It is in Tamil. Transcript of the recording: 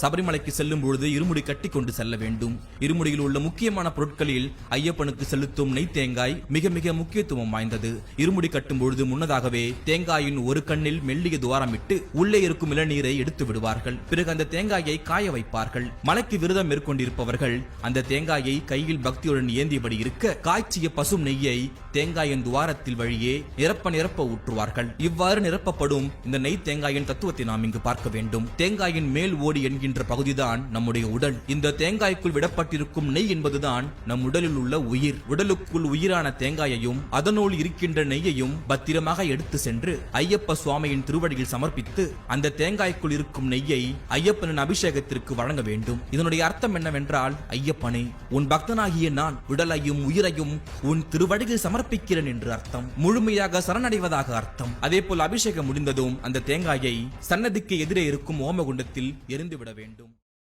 சபரிமலைக்கு செல்லும் பொழுது இருமுடி கட்டி கொண்டு செல்ல வேண்டும். இருமுடியில் உள்ள முக்கியமான பொருட்களில் ஐயப்பனுக்கு செலுத்தும் நெய் தேங்காய் மிக மிக முக்கியத்துவம் வாய்ந்தது. இருமுடி கட்டும் பொழுது முன்னதாகவே தேங்காயின் ஒரு கண்ணில் மெல்லிய துவாரமிட்டு உள்ளே இருக்கும் இளநீரை எடுத்து விடுவார்கள். பிறகு அந்த தேங்காயை காய வைப்பார்கள். மலைக்கு விரதம் மேற்கொண்டிருப்பவர்கள் அந்த தேங்காயை கையில் பக்தியுடன் ஏந்தியபடி இருக்க காய்ச்சிய பசும் நெய்யை தேங்காயின் துவாரத்தில் வழியே நிரப்ப நிரப்ப ஊற்றுவார்கள். இவ்வாறு நிரப்பப்படும் இந்த நெய் தேங்காயின் தத்துவத்தை நாம் இங்கு பார்க்க வேண்டும். தேங்காயின் மேல் ஓடி என்கின்ற பகுதிதான் நம்முடைய உடல். இந்த தேங்காய்க்குள் விடப்பட்டிருக்கும் நெய் என்பதுதான் நம் உடலில் உள்ள உயிர். உடலுக்குள் உயிரான தேங்காயையும் அதனுள் இருக்கின்ற நெய்யையும் பத்திரமாக எடுத்து சென்று ஐயப்ப சுவாமியின் திருவடியில் சமர்ப்பித்து அந்த தேங்காய்க்குள் இருக்கும் நெய்யை ஐயப்பனின் அபிஷேகத்திற்கு வழங்க வேண்டும். இதனுடைய அர்த்தம் என்னவென்றால் ஐயப்பனே உன் பக்தனாகிய நான் உடலையும் உயிரையும் உன் திருவடியில் சமர்ப்பிக்கிறேன் என்று அர்த்தம். முழுமையாக சரணடைவதாக அர்த்தம். அதே போல் அபிஷேகம் முடிந்ததும் அந்த தேங்காயை சன்னதிக்கு எதிரே இருக்கும் ஓமகுண்டத்தில் எரிந்துவிட வேண்டும்.